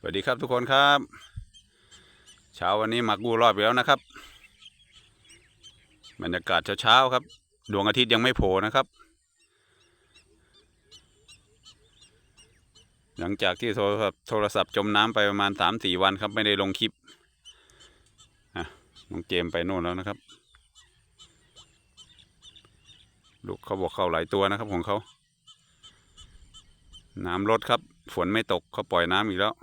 สวัสดีครับทุกคนครับเช้าวันนี้มากูรอบแล้วนะครับบรรยากาศเช้าๆครับ ดวงอาทิตย์ยังไม่โผล่นะครับ หลังจากที่โทรศัพท์โทรศัพท์จมน้ำไปประมาณสามสี่วันครับ ไม่ได้ลงคลิปอะน้องเจมไปโน่นแล้วนะครับ ลูกเขาบอกเข้าหลายตัวนะครับของเขาน้ำลดครับ ฝนไม่ตกเขาปล่อยน้ำอีกแล้ว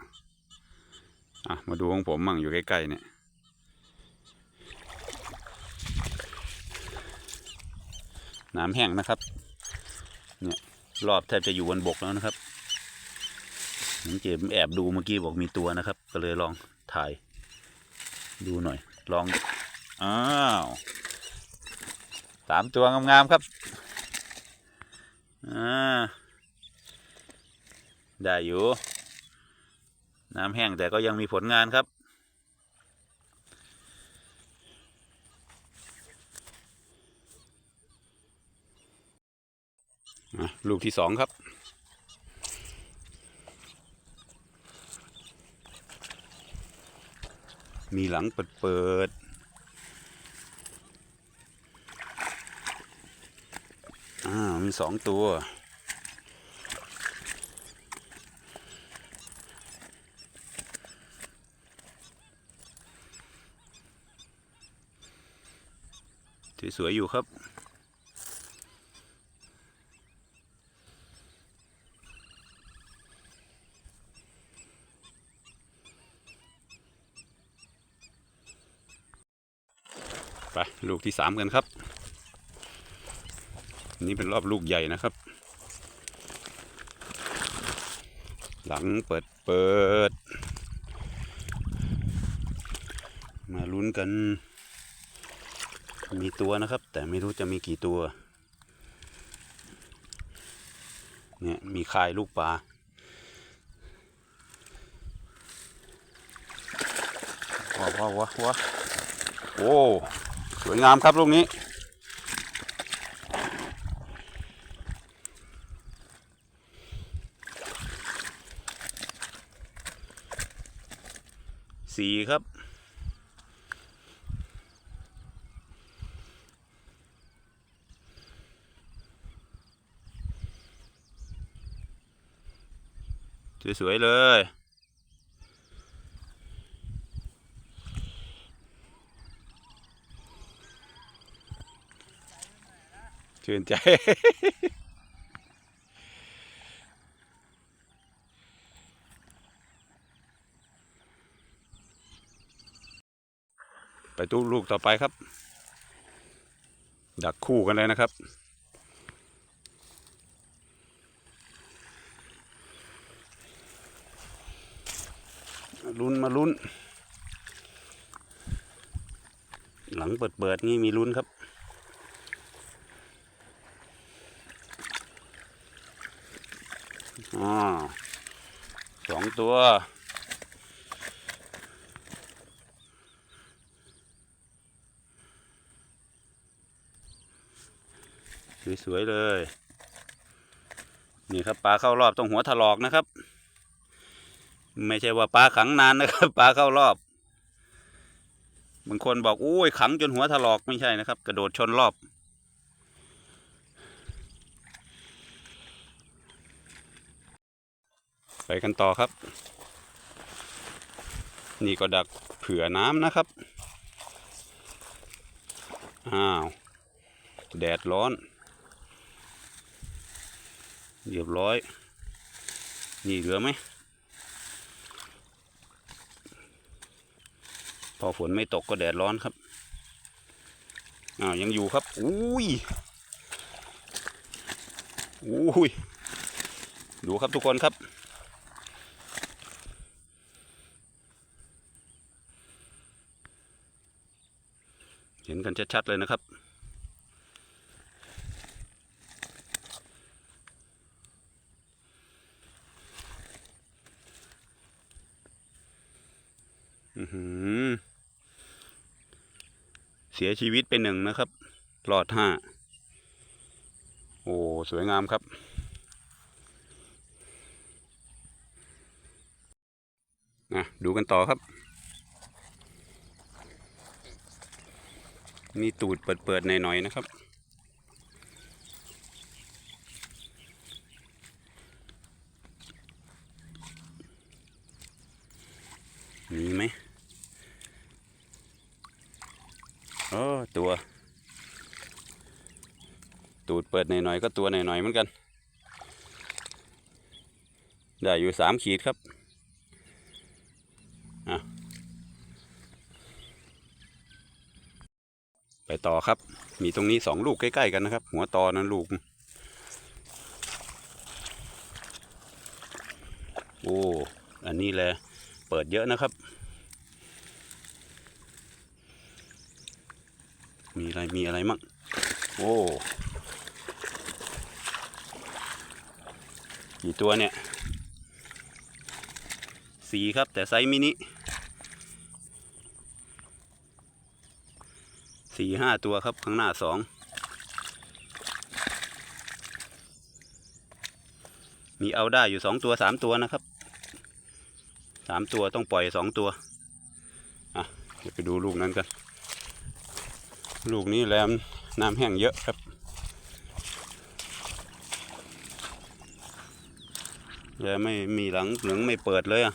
อะ มาดูของผมมั่งอยู่ใกล้ๆเนี่ย น้ำแห้งนะครับ เนี่ยรอบแทบจะอยู่บนบกแล้วนะครับน้องเจมแอบดูเมื่อกี้บอกมีตัวนะครับ ก็เลยลองถ่าย ดูหน่อย ลอง อ้าวสามตัวงามๆครับ อ่า ได้อยู่ น้ำแห้งแต่ก็ยังมีผลงานครับลูกที่สองครับ มีหลังเปิดเปิดๆอ้าวมีสองตัว สวย ๆ อยู่ครับ ไป ลูกที่สามกันครับนนี้เป็นรอบลูกใหญ่นะครับ หลังเปิดเปิด มาลุ้นกัน มีตัวนะครับ แต่ไม่รู้จะมีกี่ตัว เนี่ยมีคายลูกปลาว้าวว้าวว้าวว้าวโอ้สวยงามครับลูกนี้ สีครับ สวยๆเลย ชื่นใจ ไปตู้ลูกต่อไปครับ ดักคู่กันเลยนะครับ ลุ้นมาลุ้น หลังเปิดเปิดนี่มีลุ้นครับอสองตัวสวยๆเลย นี่ครับปลาเข้ารอบต้องหัวถลอกนะครับ ไม่ใช่ว่าปลาขังนานนะครับปลาเข้ารอบ บางคนบอกอุ้ยขังจนหัวถลอกไม่ใช่นะครับ กระโดดชนรอบ ไปกันต่อครับ นี่ก็ดักเผื่อน้ำนะครับ อ้าว แดดร้อนเรียบร้อย นี่เหลือไหม พอฝนไม่ตกก็แดดร้อนครับอ้าวยังอยู่ครับอุ้ยอุ้ยดูครับทุกคนครับ เห็นกันชัดๆเลยนะครับ อือหือ เสียชีวิตเป็นหนึ่งนะครับรอดห้า โอ้ สวยงามครับอะดูกันต่อครับมีตูดเปิดๆหน่อยๆนะครับ มีไหมโอ้ตัว ตูดเปิดหน่อยๆก็ตัวหน่อยๆเหมือนกัน ได้อยู่สามขีดครับไปต่อครับ มีตรงนี้สองลูกใกล้ ๆ กันนะครับ หัวตอนั้นลูก โอ้ อันนี้แหละ เปิดเยอะนะครับ มีอะไร มีอะไรมั่ง โอ้ กี่ตัวเนี่ย สีครับแต่ไซส์มินิสี่ห้าตัวครับ ข้างหน้าสอง มีเอาได้อยู่สองตัวสามตัวนะครับสามตัวต้องปล่อยสองตัว อะ เดี๋ยวไปดูลูกนั้นกัน ลูกนี้แรมน้ำแห้งเยอะครับ แล้วไม่มีหลังหลืองไม่เปิดเลยอะ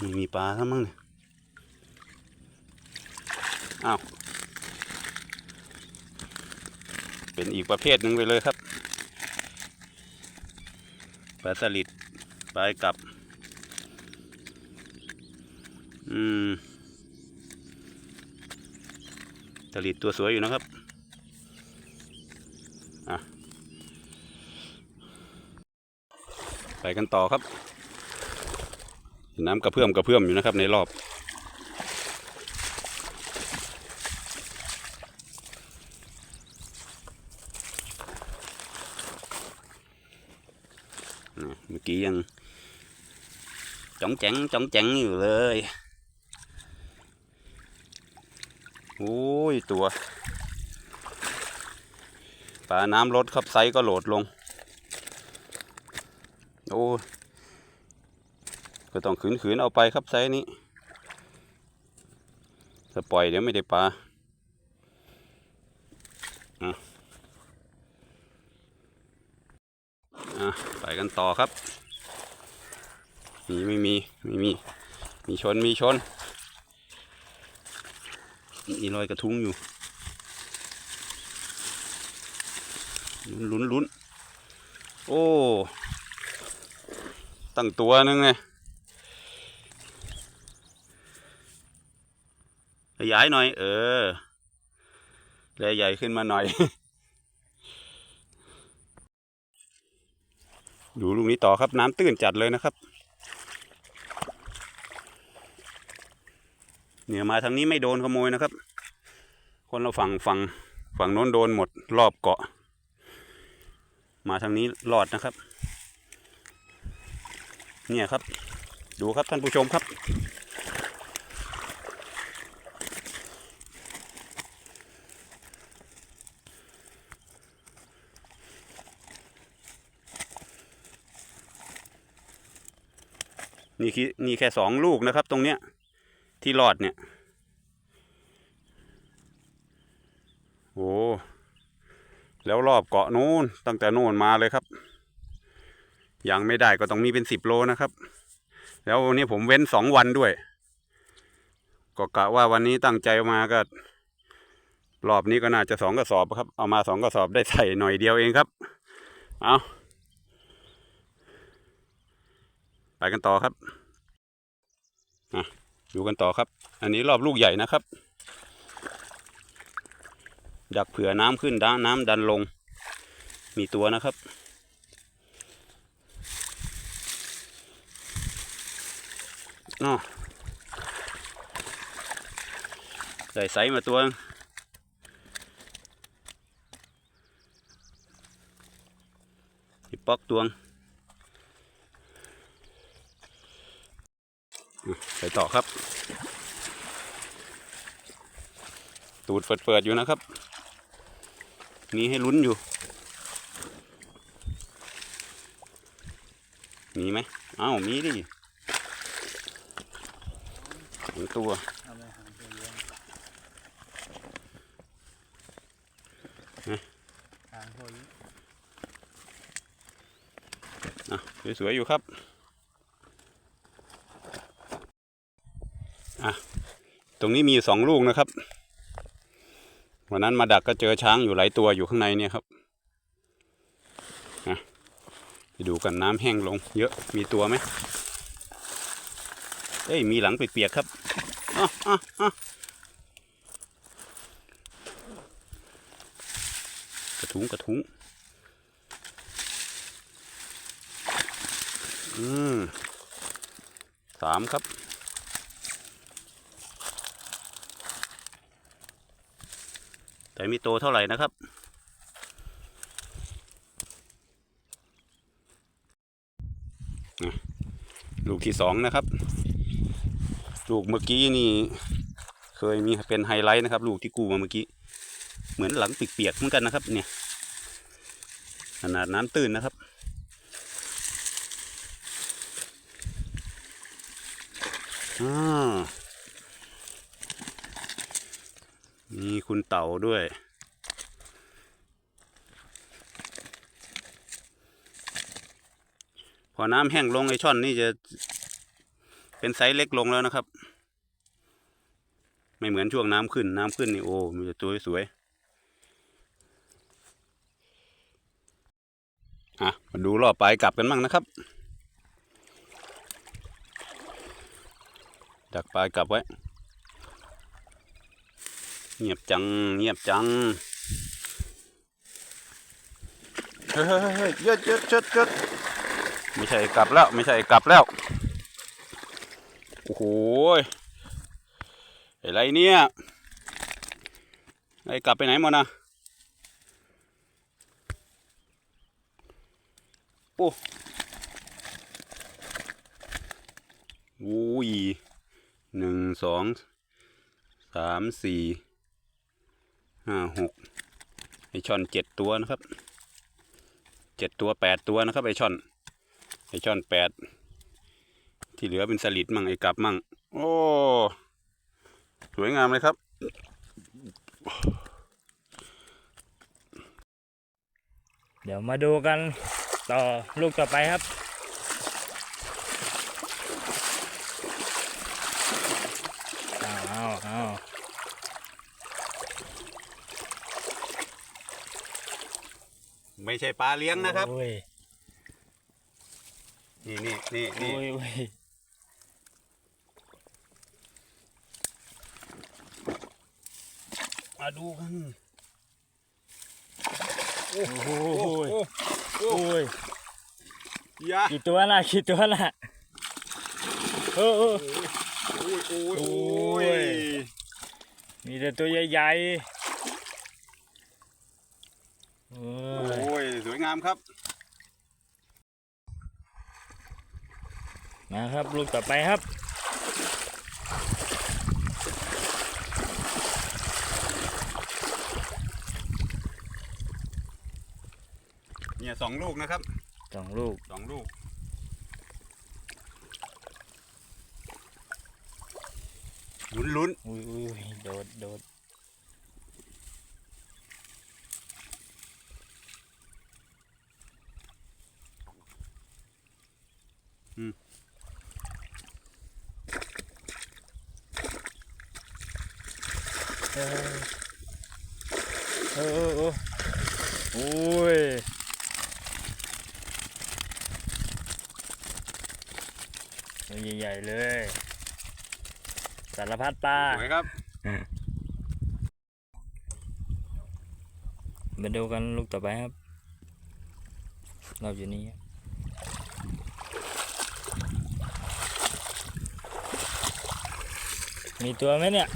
มีมีปลาครับมั้งเนี่ยอ้าวเป็นอีกประเภทหนึ่งไปเลยครับปลาสลิดปลายกับ อืมสลิดตัวสวยอยู่นะครับ อะ ไปกันต่อครับ น้ำกระเพื่อมกระเพื่อมอยู่นะครับในรอบ เมื่อกี้ยังจ้องแจ๋งจ้องแจ๋งอยู่เลยโอ้ยตัวปลาน้ำลดครับไซก็โหลดลง โอ้ก็ต้องขืนขืนๆเอาไปครับไซนี้ถ้าปล่อยเดี๋ยวไม่ได้ปลาอะอะไปกันต่อครับ มีไม่มีไม่มี มีชนมีชน มีรอยกระทุ้งอยู่ ลุ้นลุ้นลุ้นโอ้ ตั้งตัวนึงไงขยายหน่อย เออแลใหญ่ขึ้นมาหน่อย ดูลูกนี้ต่อครับน้ำตื้นจัดเลยนะครับเนี่ยมาทางนี้ไม่โดนขโมยนะครับ คนเราฝั่งฝั่งฝั่งโน้นโดนหมดรอบเกาะ มาทางนี้รอดนะครับ เนี่ยครับ ดูครับท่านผู้ชมครับ นี่คือนี่แค่สองลูกนะครับ ตรงเนี้ย ที่รอดเนี่ย โอ้แล้วรอบเกาะนู้นตั้งแต่โน่นมาเลยครับ ยังไม่ได้ก็ต้องมีเป็นสิบโลนะครับ แล้ววันนี้ผมเว้นสองวันด้วย ก็กะว่าวันนี้ตั้งใจมาก็รอบนี้ก็น่าจะสองกระสอบครับ เอามาสองกระสอบได้ใส่หน่อยเดียวเองครับ เอาไปกันต่อครับอะดูกันต่อครับ อันนี้รอบลูกใหญ่นะครับ ดักเผื่อน้ำขึ้นด้าน้ำดันลง มีตัวนะครับ นอได้ไซส์มาตัวอีกป๊อกตวงอ่ต่อครับ ตูดเปิดๆอยู่นะครับ มีให้ลุ้นอยู่มีไหมอ้าวมีดิาไปหาตัวเห้ยงฮะหางตัวนะสวยๆอยู่ครับ อะ ตรงนี้มีสองลูกนะครับ วันนั้นมาดักก็เจอช้างอยู่หลายตัวอยู่ข้างในเนี่ยครับอะไปดูกันน้ำแห้งลง เยอะ มีตัวไหมเอ้ย มีหลังเปียกๆครับ กระทุ้งกระทุ้งอืมสามครับแต่มีโตเท่าไหร่นะครับ ลูกที่สองนะครับ ลูกเมื่อกี้นี่ เคยมีเป็นไฮไลท์นะครับ ลูกที่กูมาเมื่อกี้ เหมือนหลังเปียกๆเหมือนกันนะครับ เนี่ย ขนาดน้ำตื้นนะครับอ่ามีคุณเต่าด้วย พอน้ำแห้งลงไอช่อนนี่จะ เป็นไซส์เล็กลงแล้วนะครับ ไม่เหมือนช่วงน้ำขึ้น น้ำขึ้นนี่โอ้มีแต่ตัวสวยอะมาดูรอบปลายกลับกันบ้างนะครับ ดักปลายกลับไว้ เงียบจัง เงียบจัง เฮ้ยเฮ้ยเฮ้ยเยอะเยอะเยอะเยอะไม่ใช่กลับแล้ว ไม่ใช่กลับแล้ว โอ้โหอะไรเนี่ยไอ้กลับไปไหนหมดนะโอ้โอ้ยหนึ่งสองสามสี่ห้าหกไอช่อนเจ็ดตัวนะครับเจ็ดตัวแปดตัวนะครับไอช่อนไอช่อนแปด ที่เหลือเป็นสลิดมั่งไอกลับมั่ง โอ้ สวยงามเลยครับ เดี๋ยวมาดูกันต่อลูกต่อไปครับอ้าวอ้าวอ้าวไม่ใช่ปลาเลี้ยงนะครับ โอ้ยนี่นี่นี่โอ้นี่ยโอ้ย มา ดูกันโอ้โหโอ้โอ้โอ้ยยากี่ตัวน่ะกี่ตัวน่ะโอ้โอ้โอ้ยโอ้ยโอ้โอ้ยยมีแต่ตัวใหญ่ๆโอ้ยโอ้ยสวยงามครับ มาครับลูกต่อไปครับ เนี่ย สองลูกนะครับสองลูกสองลูก ลุ้นลุ้นอุ้ยอุ้ยอุ้ยโดดโดด เออเออเออเออโอ้ยตัวให ญ่ๆเลย สารพัดปลาสวยครับ มาดูกันลูกต่อไปครับ เราอยู่นี่ครับมีตัวไหมเนี่ย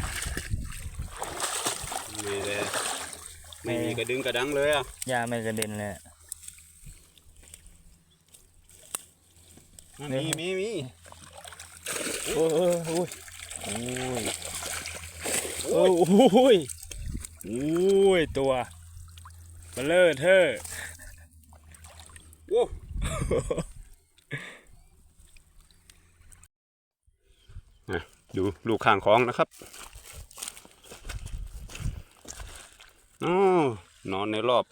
ไม่เลย ไม่มีกระดึงกระดังเลยอะยาไม่กระเด็นเลยอะมีมีมี โอ้ยโอ้ยโอ้ยโอ้ยตัวเบลเลอร์เธอโอ้ดูลูกข้างของนะครับนอนในรอบ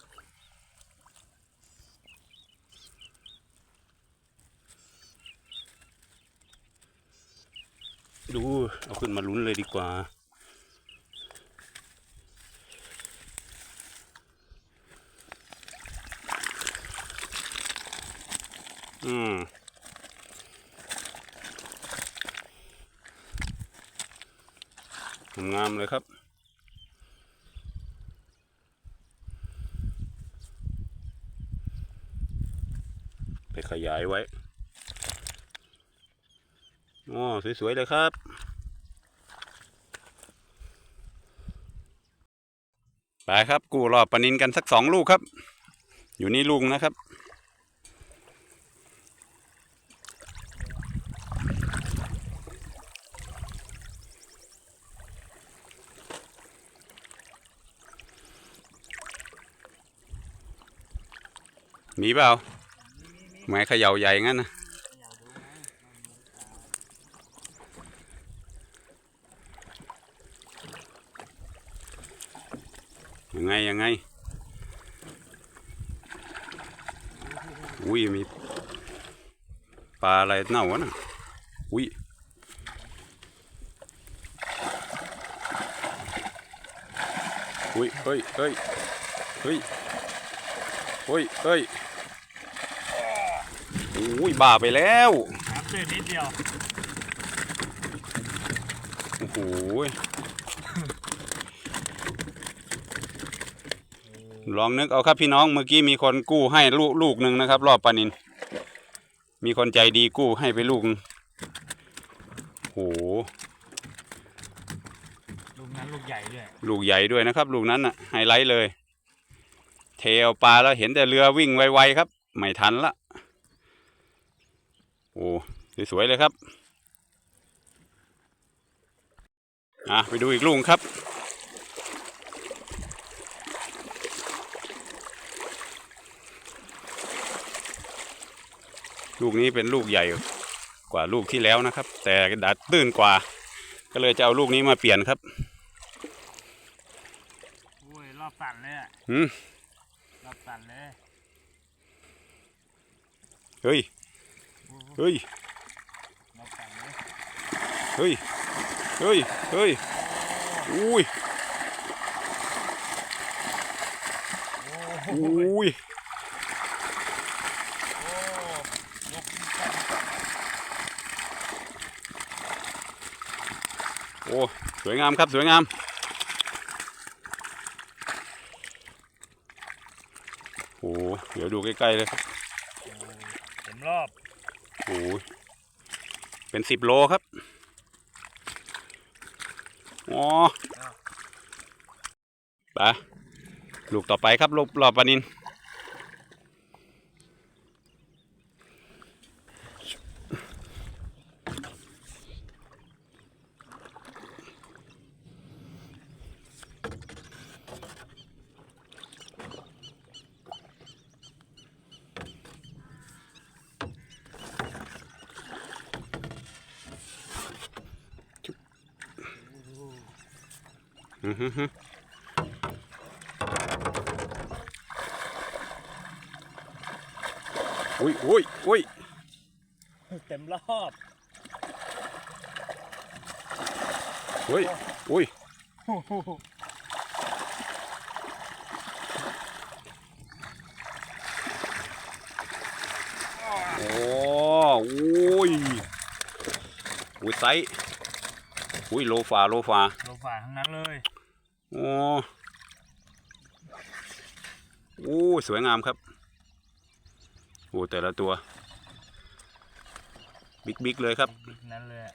ดูเอาขึ้นมาลุ้นเลยดีกว่า อืมงามเลยครับไปขยายไว้ อ๋อสวยๆเลยครับ ไปครับกูรอบปลานินกันสักสองลูกครับ อยู่นี่ลุงนะครับมีเปล่าไม้เขย่าใหญ่งั้นนะ ไงยังไงอุ้ยมีปลาอะไรเน่าวะน่ะอุ้ยอุ้ยเฮ้ยเฮ้ยเฮ้ยเฮ้ยเฮ้ยอุ้ยบ้าไปแล้วครับเส้นนิดเดียวโอ้โห ลองนึกเอาครับพี่น้องเมื่อกี้มีคนกู้ให้ลูกลูกหนึ่งนะครับ รอบปลานิน มีคนใจดีกู้ให้ไปลูกหนึ่งโอ้โหลูกนั้นลูกใหญ่ด้วยลูกใหญ่ด้วยนะครับ ลูกนั้นน่ะไฮไลท์เลย เทเอาปลาแล้วเห็นแต่เรือวิ่งไวๆครับ ไม่ทันละโอ้สวยๆเลยครับอะไปดูอีกลูกครับ ลูกนี้เป็นลูกใหญ่กว่าลูกที่แล้วนะครับ แต่ดัดตื้นกว่า ก็เลยจะเอาลูกนี้มาเปลี่ยนครับโอ้ยรอบสั่นเลยอะหืมรอบสั่นเลยเฮ้ยโอ้โหเฮ้ยรอบสั่นเลยเฮ้ยเฮ้ยเฮ้ยอุ้ยโอ้โหอุ้ย โอ้ยก โอ้สวยงามครับสวยงาม โอ้เดี๋ยวดูใกล้ๆเลยครับเต็มรอบโอ้ยเป็นสิบโลครับอ๋อไปลูกต่อไปครับลูกรอบปลานิน อือฮึฮึ อุ้ยอุ้ยอุ้ยเต็มรอบอุ้ยอุ้ยโอ้โหโอ้อุ้ยอุ้ยไซส์อุ้ยโลฟาโลฟาลงฝ่าทั้งนั้นเลยโอ้โอ้สวยงามครับโอ้ แต่ละตัว บิ๊กบิ๊กเลยครับ บิ๊กๆนั้นเลยอะ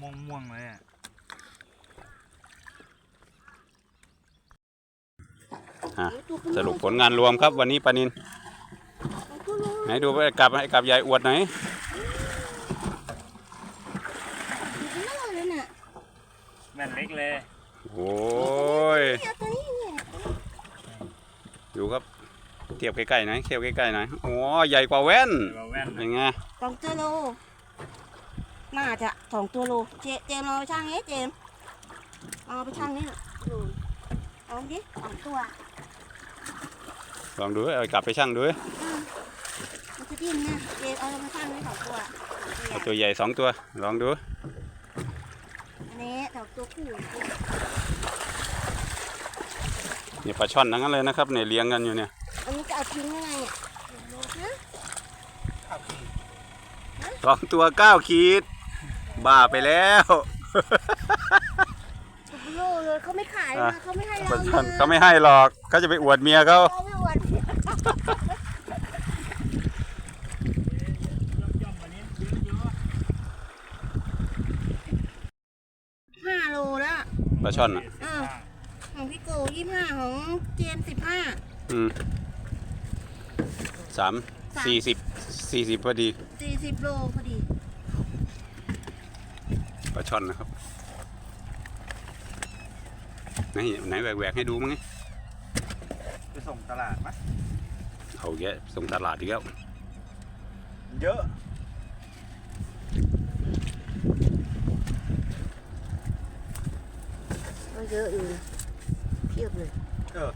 ม่วงม่วงๆเลยอะอะ สรุปผลงานรวมครับ วันนี้ปานิน ไหนดูไปกลับให้กับยายอวดหน่อยแม่นเล็กเลย โอ้ยดูครับ เทียบใกล้ๆหน่อยเทียบใกล้ๆหน่อยโอ้ใหญ่กว่าแว่นเดี๋ยวเอาแว่นเป็นไงสองกิโลน่าจะสองตัวโลเจเจมส์เอาไปช่างนี้เจมส์เอาไปช่างนี้น่ะโลเอาดิสองตัวลองดูเอากลับไปช่างดูมันจะดิ้นนะเจมส์เอาไปช่างนี้สองตัวเอาตัวใหญ่สองตัวลองดูอันนี้สองตัวคู่นี่ปลาช่อนทั้งนั้นเลยนะครับเนี่ยเลี้ยงกันอยู่เนี่ย อันนี้จะเอาทิ้งยังไงเนี่ยฮะสองตัวเก้าขีด บ้าไปแล้วตัวโลเลยเขาไม่ขายอะนะเขาไม่ให้ปเราลาช่อนนะเขาไม่ให้หรอกเขาจะไปอวดเมียเขาเขาไม่อวดห้าโลแล้วปลาช่อนอะเออของพี่โกยี่ห้าของเจมสิบห้าอืม สามสามสี่สิบสี่สิบพอดีสี่สิบโลพอดีปลาช่อนนะครับ ไหนไหนแหวกๆให้ดูมั้งไงไปส่งตลาดมั้ยเอาแยะส่งตลาดอีกแล้วเยอะก็เยอะอยู่นะเพียบเลย เออ